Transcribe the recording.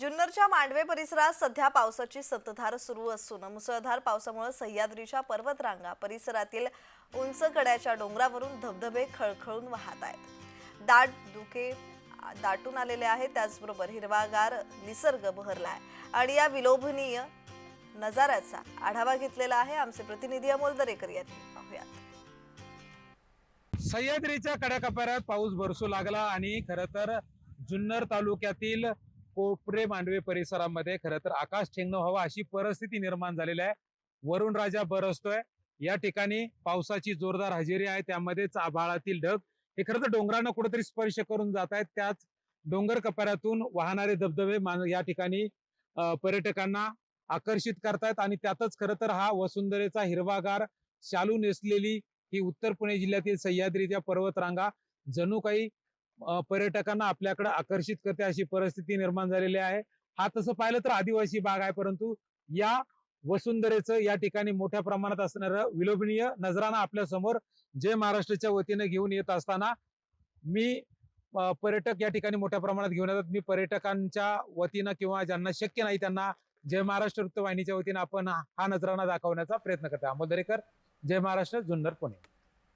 जुन्नरच्या मांडवे परिसरात सध्या पावसाची संततधार सुरू असून मुसळधार पावसामुळे सह्याद्रीच्या पर्वतरांगा परिसरातील उंच कड्याच्या डोंगरावरून धबधबे खळखळून वाहत आहेत. दाट दुखे दाटून आलेले आहेत त्याचबरोबर हिरवागार निसर्ग बहरला आहे. आणि या विलोभनीय नजाऱ्याचा आढावा घेतलेला आहे आमचे प्रतिनिधी अमोल दरेकर यांनी. पाहुयात. सह्याद्रीच्या कड्याकपाऱ्यात पाऊस बरसू लागला आणि खरं तर जुन्नर तालुक्यातील कोपरे मांडवे परिसरामध्ये खरं तर आकाश ठेंगणं व्हावं अशी परिस्थिती निर्माण झालेली आहे. वरुण राजा बरसतोय या ठिकाणी पावसाची जोरदार हजेरी आहे. त्यामध्येच आभाळातील ढग हे खरं तर डोंगरांना कुठेतरी स्पर्श करून जात आहेत. त्याच डोंगर कपाऱ्यातून वाहणारे धबधबे मान- या ठिकाणी पर्यटकांना आकर्षित करतायत आणि त्यातच खरं तर हा वसुंधरेचा हिरवागार शालू नेसलेली ही उत्तर पुणे जिल्ह्यातील सह्याद्रीच्या पर्वतरांगा. जणू काही पर्यटकांना आपल्याकडे आकर्षित करते अशी परिस्थिती निर्माण झालेली आहे. हा तसं पाहिलं तर आदिवासी भाग आहे परंतु या वसुंधरेचं या ठिकाणी मोठ्या प्रमाणात असणारं विलोभनीय नजराना आपल्यासमोर जय महाराष्ट्राच्या वतीने घेऊन येत असताना मी पर्यटक या ठिकाणी मोठ्या प्रमाणात घेऊन येतात. मी पर्यटकांच्या वतीनं किंवा ज्यांना शक्य नाही त्यांना जय महाराष्ट्र वृत्तवाहिनीच्या वतीनं आपण हा नजराना दाखवण्याचा प्रयत्न करतो अमोल दरेकर जय महाराष्ट्र जुन्नर पुणे.